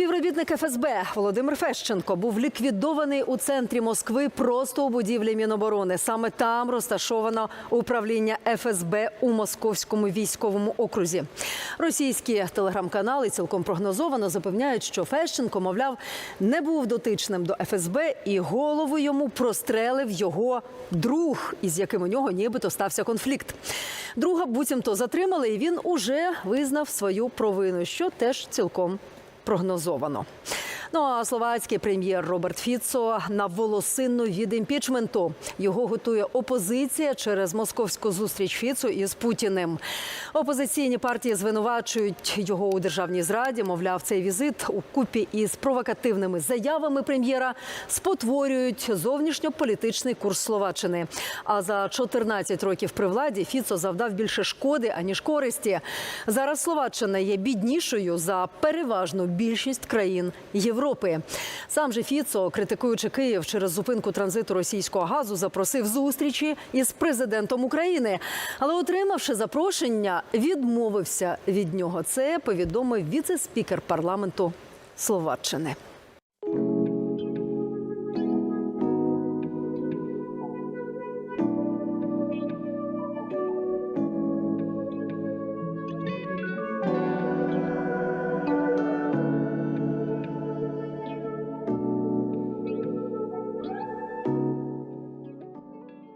Співробітник ФСБ Володимир Фещенко був ліквідований у центрі Москви просто у будівлі Міноборони. Саме там розташовано управління ФСБ у московському військовому окрузі. Російські телеграм-канали цілком прогнозовано запевняють, що Фещенко, мовляв, не був дотичним до ФСБ, і голову йому прострелив його друг, із яким у нього нібито стався конфлікт. Друга буцімто затримали, і він уже визнав свою провину, що теж цілком прогнозовано. Ну а словацький прем'єр Роберт Фіцо на волосинну від імпічменту. Його готує опозиція через московську зустріч Фіцу із Путіним. Опозиційні партії звинувачують його у державній зраді. Мовляв, цей візит у купі із провокативними заявами прем'єра спотворюють зовнішньополітичний курс Словаччини. А за 14 років при владі Фіцо завдав більше шкоди аніж користі. Зараз Словаччина є біднішою за переважну більшість країн Європи. Сам же Фіцо, критикуючи Київ через зупинку транзиту російського газу, запросив зустрічі із президентом України. Але, отримавши запрошення, відмовився від нього. Це повідомив віце-спікер парламенту Словаччини.